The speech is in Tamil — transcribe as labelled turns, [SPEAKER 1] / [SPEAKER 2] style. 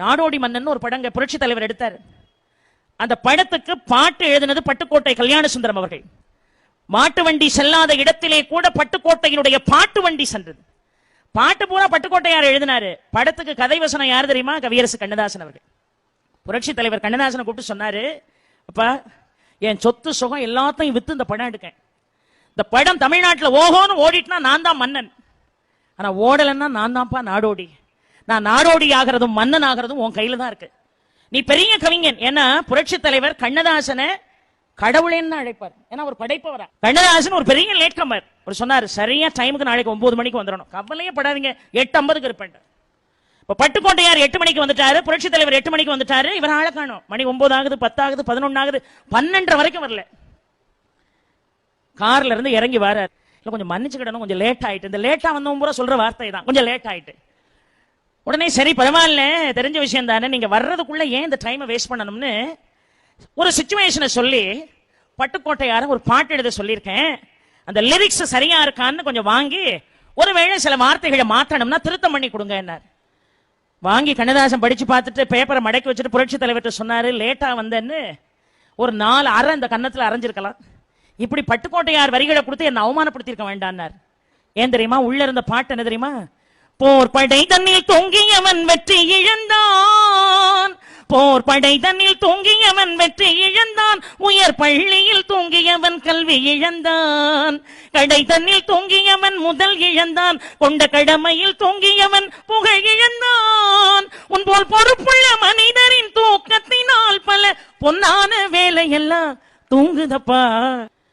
[SPEAKER 1] நாடோடி மன்னன் ஒரு படங்க புரட்சி தலைவர் எடுத்தார். அந்த படத்துக்கு பாட்டு எழுதினது பட்டுக்கோட்டை கல்யாண சுந்தரம் அவர்கள். மாட்டு வண்டி செல்லாத இடத்திலே கூட பட்டுக்கோட்டையினுடைய பாட்டு வண்டி சென்றது. பாட்டு பூரா பட்டுக்கோட்டையார் எழுதினாரு. படத்துக்கு கதை வசனம் யார் தெரியுமா? கவியரசு கண்ணதாசன் அவர்கள். புரட்சி தலைவர் கண்ணதாசனை கூப்பிட்டு சொன்னாரு அப்பா என் சொத்து சுகம் எல்லாத்தையும் வித்து இந்த படம் எடுக்கேன். இந்த படம் தமிழ்நாட்டில் ஓஹோன்னு ஓடிட்டுனா நான் தான் மன்னன். ஆனா ஓடலைன்னா நான் தான்ப்பா நாடோடி. நான் நாடோடி ஆகிறதும் மன்னன் ஆகிறதும் உன் கையில தான் இருக்கு. நீ பெரிய கவிஞன். ஏன்னா புரட்சி தலைவர் கண்ணதாசனை கடவுளேன்னு அழைப்பார். ஏன்னா ஒரு படைப்பவரா. கண்ணதாசன் ஒரு பெரிய லேட்கம்பர் அவர் சொன்னாரு சரியா டைமுக்கு நாளைக்கு ஒன்பது மணிக்கு வந்துடணும். கவலையே படாதீங்க. எட்டு ஐம்பதுக்கு இருப்பேன். இப்ப பட்டுக்கோட்டையார் எட்டு மணிக்கு வந்துட்டாரு. புரட்சி தலைவர் எட்டு மணிக்கு வந்துட்டாரு. இவர் ஆளை காணும். மணி ஒன்பது ஆகுது பத்து ஆகுது பதினொன்னு ஆகுது. பன்னெண்டரை வரைக்கும் வரல. கார்ல இருந்து இறங்கி வராரு. இல்ல கொஞ்சம் மன்னிச்சுக்கிடணும். கொஞ்சம் லேட் ஆயிட்டு. இந்த லேட்டா வந்தவங்க பூரா சொல்ற வார்த்தை தான் கொஞ்சம் லேட் ஆயிட்டு. உடனே சரி பரவாயில்ல தெரிஞ்ச விஷயம் தானே நீங்க வர்றதுக்குள்ள ஏன் இந்த டைமை வேஸ்ட் பண்ணணும்னு? ஒரு சுச்சுவேஷனை சொல்லி பட்டுக்கோட்டையார ஒரு பாட்டு எழுத சொல்லியிருக்கேன். அந்த லிரிக்ஸ் சரியா இருக்கான்னு கொஞ்சம் வாங்கி ஒருவேளை சில வார்த்தைகளை மாற்றணும்னா திருத்தம் பண்ணி கொடுங்க என்னார் வாங்கி கண்ணதாசன் படிச்சு பார்த்துட்டு பேப்பரை மடக்கி வச்சுட்டு புரட்சி தலைவர்கிட்ட சொன்னாரு லேட்டா வந்தேன்னு. ஒரு நாலு அரை இந்த கன்னத்தில் அரைஞ்சிருக்கலாம். இப்படி பட்டுக்கோட்டையார் வரிகளை கொடுத்து என்னை அவமானப்படுத்தியிருக்க வேண்டான்னார். ஏன் தெரியுமா? உள்ள இருந்த பாட்டு என்ன தெரியுமா? போர் படை தன்னில் தொங்கியவன் வெற்றி இழந்தான். போர் படை தன்னில் தூங்கியவன் வெற்றி இழந்தான். உயர் பள்ளியில் தூங்கியவன் கல்வி இழந்தான். கடை தன்னில் தூங்கியவன் முதல் இழந்தான். கொண்ட கடமையில் தூங்கியவன் புகழ் இழந்தான். உன் போல் பொறுப்புள்ள மனிதரின் தூக்கத்தினால் பல பொன்னான வேலையெல்லாம் தூங்குதப்பா.